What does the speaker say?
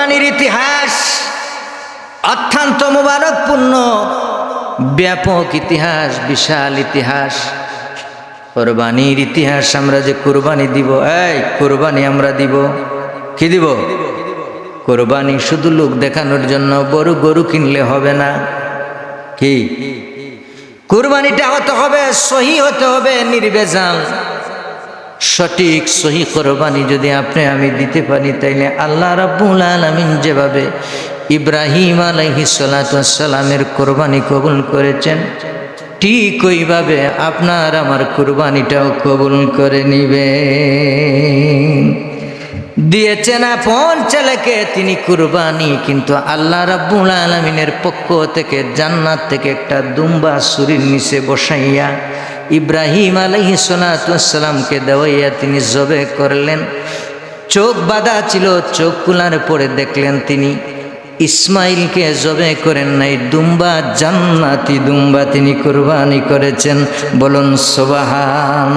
কোরবানির ইতিহাস অত্যন্ত মুবারকপূর্ণ, ব্যাপক ইতিহাস, বিশাল ইতিহাস। কোরবানির ইতিহাস আমরা যে কোরবানি দিব, এই কোরবানি আমরা দিব। কি দিব? কোরবানি শুধু লোক দেখানোর জন্য, বড় গরু কিনলে হবে না। কি? কোরবানিটা হতে হবে, সহি হতে হবে, নির্বেজাল। সঠিক, সহি কোরবানি যদি আপনি আমি দিতে পারি, তাইলে আল্লাহ রাব্বুল আলামিন যেভাবে ইব্রাহিম আলাইহি সালামের কোরবানি কবুল করেছেন, ঠিক ওইভাবে আপনার আমার কোরবানিটাও কবুল করে নিবে দিয়েছেন আপন ছেলেকে তিনি কুরবানি, কিন্তু আল্লাহ রাব্বুল আলমিনের পক্ষ থেকে জান্নাত থেকে একটা দুম্বা সুরির নিচে বসাইয়া ইব্রাহিম আলহি সোনাতামকে দেওয়াইয়া তিনি জবে করলেন। চোখ বাঁধা ছিল, চোখ কুলার পরে দেখলেন তিনি ইসমাইলকে জবে করেন নাই। দুম্বা জান্নাতি দুম্বা তিনি কুরবানি করেছেন। বলুন সোবাহান